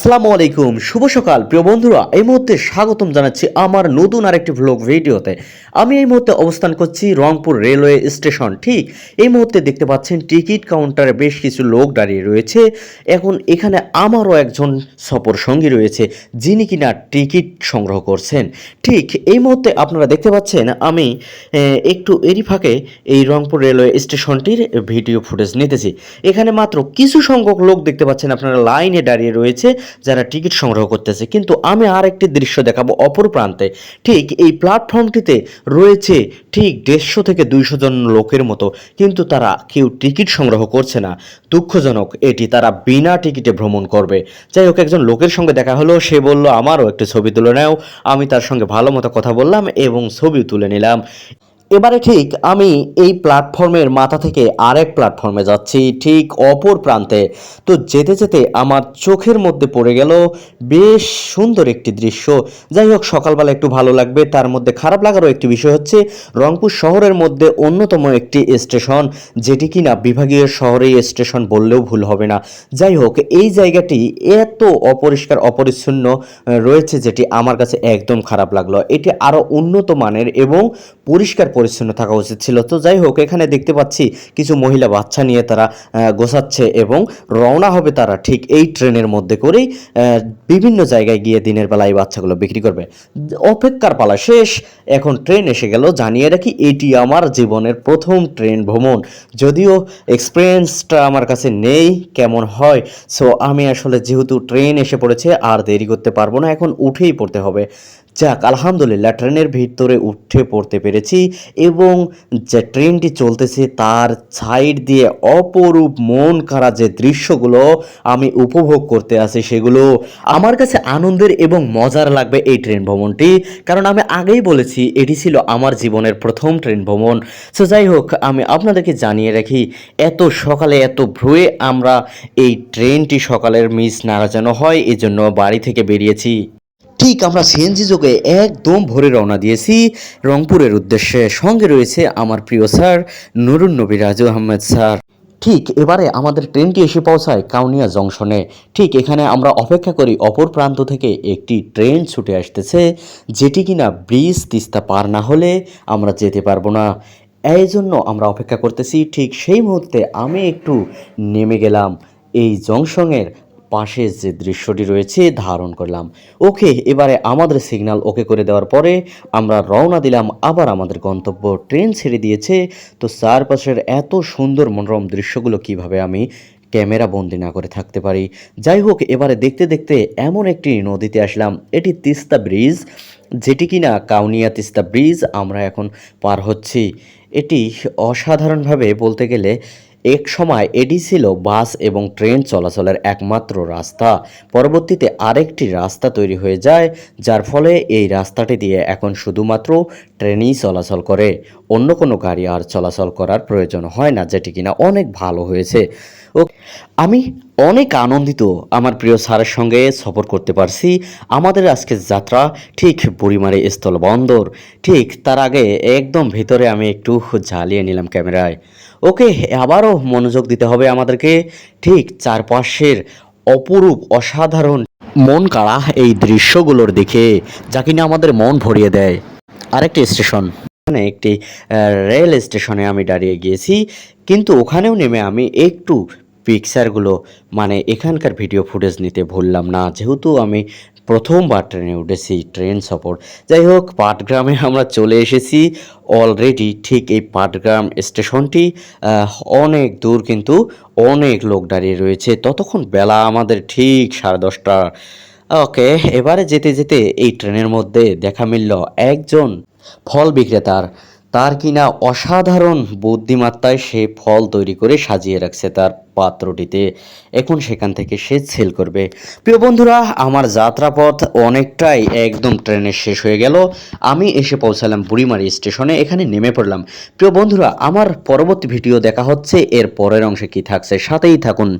আসসালামু আলাইকুম, শুভ সকাল। প্রিয় বন্ধুরা, এই মুহূর্তে স্বাগতম জানাচ্ছি আমার নতুন আরেকটি ভ্লগ ভিডিওতে। আমি এই মুহূর্তে অবস্থান করছি রংপুর রেলওয়ে স্টেশন, ঠিক? এই মুহূর্তে দেখতে পাচ্ছেন টিকিট কাউন্টারে বেশ কিছু লোক দাঁড়িয়ে রয়েছে। এখন এখানে আমারও একজন সফর সঙ্গী রয়েছে, যিনি কিনা টিকিট সংগ্রহ করছেন। ঠিক, এই মুহূর্তে আপনারা দেখতে পাচ্ছেন আমি একটু এরই ফাঁকে এই রংপুর রেলওয়ে স্টেশনটির ভিডিও ফুটেজ নিতেছি। এখানে মাত্র কিছু সংখ্যক লোক দেখতে পাচ্ছেন, আপনারা লাইনে দাঁড়িয়ে রয়েছে। যারা টিকিট সংগ্রহ করতেছে। কিন্তু আমি আর একটি দৃশ্য দেখাবো অপর প্রান্তে। ঠিক এই প্ল্যাটফর্মটিতে রয়েছে ঠিক দেড়শো থেকে দুইশো জন লোকের মতো। কিন্তু তারা কেউ টিকিট সংগ্রহ করছে না। দুঃখজনক এটি, তারা বিনা টিকিটে ভ্রমণ করবে। যাই হোক, একজন লোকের সঙ্গে দেখা হলো, সে বলল, আমারও একটি ছবি তুলে নেও। আমি তার সঙ্গে ভালো মতো কথা বললাম এবং ছবি তুলে নিলাম। এবারে ঠিক আমি এই প্ল্যাটফর্মের মাথা থেকে আরেক প্ল্যাটফর্মে যাচ্ছি, ঠিক অপর প্রান্তে। তো যেতে যেতে আমার চোখের মধ্যে পড়ে গেল বেশ সুন্দর একটি দৃশ্য। যাই হোক, সকালবেলা একটু ভালো লাগবে, তার মধ্যে খারাপ লাগারও একটি বিষয় হচ্ছে রংপুর শহরের মধ্যে অন্যতম একটি স্টেশন, যেটি কিনা বিভাগীয় শহরেই স্টেশন বললেও ভুল হবে না। যাই হোক, এই জায়গাটি এত অপরিষ্কার, অপরিচ্ছন্ন রয়েছে যেটি আমার কাছে একদম খারাপ লাগল। এটি আরও উন্নত মানের এবং পরিষ্কার পরিচ্ছন্ন থাকা উচিত ছিল। তো যাই হোক, এখানে দেখতে পাচ্ছি কিছু মহিলা বাচ্চা নিয়ে তারা গোছাচ্ছে এবং রওনা হবে তারা ঠিক এই ট্রেনের মধ্যে করেই বিভিন্ন জায়গায় গিয়ে দিনের বেলা এই বাচ্চাগুলো বিক্রি করবে। অপেক্ষার পালা শেষ। এখন ট্রেন এসে গেল। জানিয়ে রাখি, এটি আমার জীবনের প্রথম ট্রেন ভ্রমণ। যদিও এক্সপিরিয়েন্সটা আমার কাছে নেই কেমন হয়। সো আমি আসলে যেহেতু ট্রেন এসে পড়েছে, আর দেরি করতে পারব না। এখন উঠেই পড়তে হবে। যাক, আলহামদুলিল্লাহ, ট্রেনের ভিতরে উঠে পড়তে পেরেছি এবং যে ট্রেনটি চলতেছে তার সাইড দিয়ে অপরূপ মন কাড়া যে দৃশ্যগুলো আমি উপভোগ করতে আছি সেগুলো, আমার কাছে আনন্দের এবং মজার লাগবে এই ট্রেন ভ্রমণটি। কারণ আমি আগেই বলেছি, এটি ছিল আমার জীবনের প্রথম ট্রেন ভ্রমণ। সো যাই হোক, আমি আপনাদেরকে জানিয়ে রাখি, এত সকালে, এত ভ্রুয়ে আমরা এই ট্রেনটি সকালের মিস না যেন হয়, এজন্য বাড়ি থেকে বেরিয়েছি। ঠিক আমরা সিএনজি যোগে একদম ভোরে রওনা দিয়েছি। রংপুরের উদ্দেশ্যে সঙ্গে রয়েছে আমার প্রিয় স্যার নুরুন নবী রাজু আহমেদ স্যার। ঠিক এবারে আমাদের ট্রেনটি এসে পৌঁছায় কাউনিয়া জংশনে। ঠিক এখানে আমরা অপেক্ষা করি অপর প্রান্ত থেকে একটি ট্রেন ছুটে আসতেছে, যেটি কিনা ব্রিজ তিস্তা পার না হলে আমরা যেতে পারব না। এই জন্য আমরা অপেক্ষা করতেছি, ঠিক সেই মুহূর্তে আমি একটু নেমে গেলাম। এই জংশনের পাশে যে দৃশ্যটি রয়েছে, ধারণ করলাম। ওকে, এবারে আমাদের সিগন্যাল ওকে করে দেওয়ার পরে আমরা রওনা দিলাম, আবার আমাদের গন্তব্য ট্রেন ছেড়ে দিয়েছে। তো চারপাশের এত সুন্দর মনোরম দৃশ্যগুলো কীভাবে আমি ক্যামেরা বন্দি না করে থাকতে পারি? যাই হোক, এবারে দেখতে দেখতে এমন একটি নদীতে আসলাম। এটি তিস্তা ব্রিজ, যেটি কিনা কাউনিয়া তিস্তা ব্রিজ, আমরা এখন পার হচ্ছি। এটি অসাধারণভাবে বলতে গেলে এক সময় এটি ছিল বাস এবং ট্রেন চলাচলের একমাত্র রাস্তা। পরবর্তীতে আরেকটি রাস্তা তৈরি হয়ে যায়, যার ফলে এই রাস্তাটি দিয়ে এখন শুধুমাত্র ট্রেনই চলাচল করে। অন্য কোনো গাড়ি আর চলাচল করার প্রয়োজন হয় না, যেটি কিনা অনেক ভালো হয়েছে। ও আমি অনেক আনন্দিত আমার প্রিয় স্যারের সঙ্গে সফর করতে পারছি। আমাদের আজকের যাত্রা ঠিক বুড়িমারি স্থলবন্দর। ঠিক তার আগে একদম ভেতরে আমি একটু জ্বালিয়ে নিলাম ক্যামেরায়। ওকে, আবারও মনোযোগ দিতে হবে আমাদেরকে। ঠিক চারপাশের অপরূপ, অসাধারণ মন কাড়া এই দৃশ্যগুলোর দিকে, যা কিনা আমাদের মন ভরিয়ে দেয়। আরেকটি স্টেশন। এখানে একটি রেল স্টেশনে আমি দাঁড়িয়ে গিয়েছি। কিন্তু ওখানেও নেমে আমি একটু পিকচারগুলো মানে এখানকার ভিডিও ফুটেজ নিতে ভুললাম না। যেহেতু আমি প্রথমবার ট্রেনে উঠেছি, ট্রেন সফর। যাই হোক, পাটগ্রামে আমরা চলে এসেছি। অলরেডি ঠিক এই পাটগ্রাম স্টেশনটি অনেক দূর কিন্তু অনেক লোক দাঁড়িয়ে রয়েছে। ততক্ষণ বেলা আমাদের ঠিক সাড়ে দশটা। ওকে, এবারে যেতে যেতে এই ট্রেনের মধ্যে দেখা মিলল একজন ফল বিক্রেতার। তার কিনা অসাধারণ বুদ্ধিমত্তায় সে ফল তৈরি করে সাজিয়ে রাখছে তার পাত্রটিতে। এখন সেখান থেকে সে সেল করবে। প্রিয় বন্ধুরা, আমার যাত্রাপথ অনেকটাই একদম ট্রেনের শেষ হয়ে গেল। আমি এসে পৌঁছালাম বুড়িমারি স্টেশনে, এখানে নেমে পড়লাম। প্রিয় বন্ধুরা, আমার পরবর্তী ভিডিও দেখা হচ্ছে, এর পরের অংশে কি থাকছে, সাথেই থাকুন।